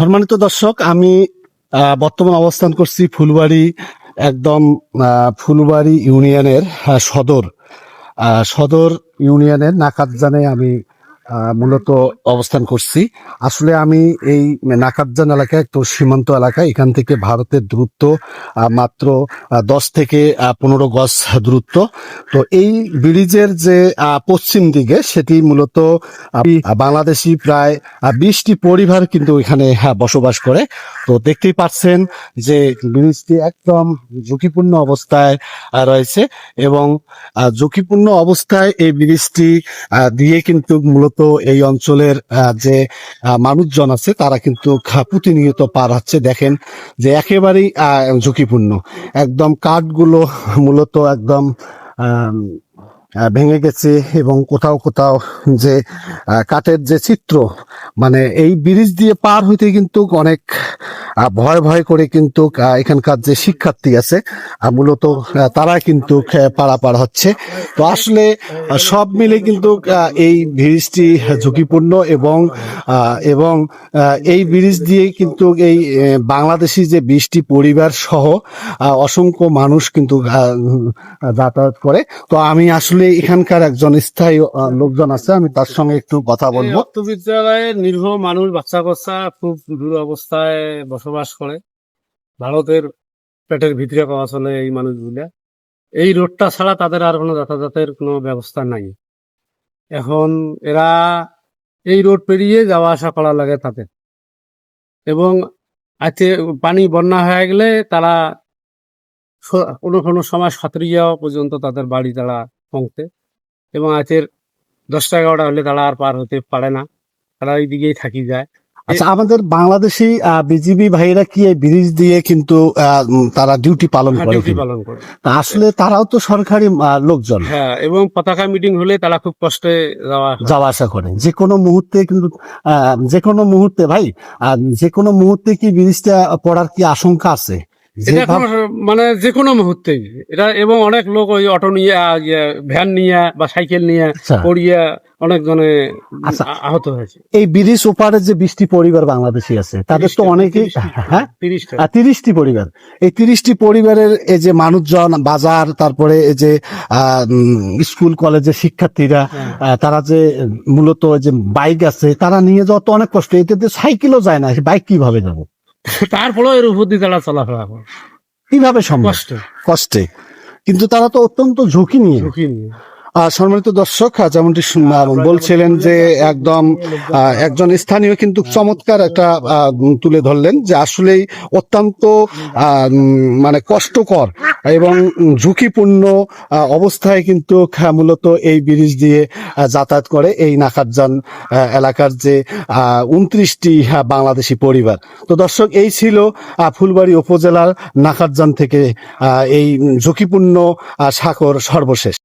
সম্মানিত দর্শক, আমি বর্তমান অবস্থান করছি ফুলবাড়ি, একদম ফুলবাড়ি ইউনিয়নের সদর। সদর ইউনিয়নের নাকাতজানে আমি মূলত অবস্থান করছি। আসলে আমি এই নাকাতজান এলাকায় একটু সীমান্ত এলাকা এখান থেকে ভারতের দূরত্ব মাত্র দশ থেকে পনেরো গজ দূরত্ব। তো এই ব্রিজের যে পশ্চিম দিকে সেটি মূলত বাংলাদেশি প্রায় বিশটি পরিবার কিন্তু এখানে হ্যাঁ, বসবাস করে। তো দেখতেই পাচ্ছেন যে ব্রিজটি একদম ঝুঁকিপূর্ণ অবস্থায় রয়েছে এবং ঝুঁকিপূর্ণ অবস্থায় এই ব্রিজটি দিয়ে কিন্তু মূলত এই অঞ্চলের যে মানুষজন আছে, তারা কিন্তু প্রতিনিয়ত পার হচ্ছে। দেখেন যে একেবারেই ঝুঁকিপূর্ণ। একদম কাঠগুলো মূলত একদম ভেঙে গেছে এবং কোথাও কোথাও যে কাঠের যে চিত্র মানে এই ব্রিজ দিয়ে পার হইতে কিন্তু অনেক ভয় ভয় করে কিন্তু এখানকার যে শিক্ষার্থী আছে মূলত তারা কিন্তু পারাপার হচ্ছে। তো আসলে সব মিলে কিন্তু এই ব্রিজটি ঝুঁকিপূর্ণ এবং এবং এই ব্রিজ দিয়ে কিন্তু এই বাংলাদেশি যে বিশটি পরিবার সহ অসংখ্য মানুষ কিন্তু যাতায়াত করে। তো আমি আসলে এখানকার একজন স্থায়ী লোকজন আছে আমি তার সঙ্গে একটু কথা বলব। বিদ্যালয়ে নিরীহ মানুষ বাচ্চা কাচ্চা খুব দূর অবস্থায় বসবাস করে। ভারতের পেটের ভিতরে পাওয়া চলে এই মানুষগুলা। এই রোডটা ছাড়া তাদের আর কোনো যাতায়াতের কোনো ব্যবস্থা নাই। এখন এরা এই রোড পেরিয়ে যাওয়া আসা করা লাগে তাদের। এবং আজকে পানি বন্যা হয়ে গেলে তারা কোনো কোনো সময় সাঁতরিয়া পর্যন্ত তাদের বাড়ি তারা পৌঁছতে এবং আজকের দশটা এগারোটা হলে তারা আর পার হতে পারে না। তারা ওই দিকেই থাকি যায়। আচ্ছা আমাদের বাংলাদেশি বিজিবি ভাইরা কি এই ব্রিজ দিয়ে কিন্তু তারা ডিউটি পালন করে ডিউটি পালন করে। আসলে তারাও তো সরকারি লোকজন। হ্যাঁ এবং পতাকা মিটিং হলে তারা খুব কষ্টে যাওয়া যাওয়া আসা করে। যে কোনো মুহূর্তে কিন্তু যে কোনো মুহূর্তে ভাই যে কোনো মুহূর্তে কি ব্রিজটা পড়ার কি আশঙ্কা আছে? এটা মানে যে কোনো মুহূর্তেই এটা এবং অনেক লোক ওই অটো নিয়ে ইয়ে, ভ্যান নিয়ে বা সাইকেল নিয়ে আচ্ছা, পড়িয়ে অনেক জনে আচ্ছা। আহত হয়েছে। এই ব্রিজ ওপারে যে বৃষ্টি পরিবার বাংলাদেশি আছে তাদের তো অনেকেই হ্যাঁ? তিরিশটি। পরিবার। এই তিরিশটি পরিবারের এই যে মানুষজন বাজার তারপরে এই যে আহ, স্কুল কলেজের শিক্ষার্থীরা হ্যাঁ। তারা যে মূলত যে বাইক আছে তারা নিয়ে যাওয়া তো অনেক কষ্ট। এতে সাইকেলও যায় না বাইক কীভাবে যাব? তারপরেও এর উপর দিয়ে তারা চলাফেরা করে। কীভাবে সম্ভব? কষ্ট। কিন্তু তারা তো অত্যন্ত ঝুঁকি নিয়ে। ঝুঁকি নিয়ে। সম্মানিত দর্শক যেমনটি বলছিলেন যে একদম একজন স্থানীয় কিন্তু চমৎকার একটা তুলে ধরলেন যে আসলেই অত্যন্ত মানে কষ্টকর এবং ঝুঁকিপূর্ণ অবস্থায় কিন্তু মূলত এই ব্রিজ দিয়ে যাতায়াত করে এই নাকারজান এলাকার যে উনত্রিশটি বাংলাদেশি পরিবার। তো দর্শক এই ছিল ফুলবাড়ি উপজেলার নাকারজান থেকে এই ঝুঁকিপূর্ণ সাগর সর্বশেষ।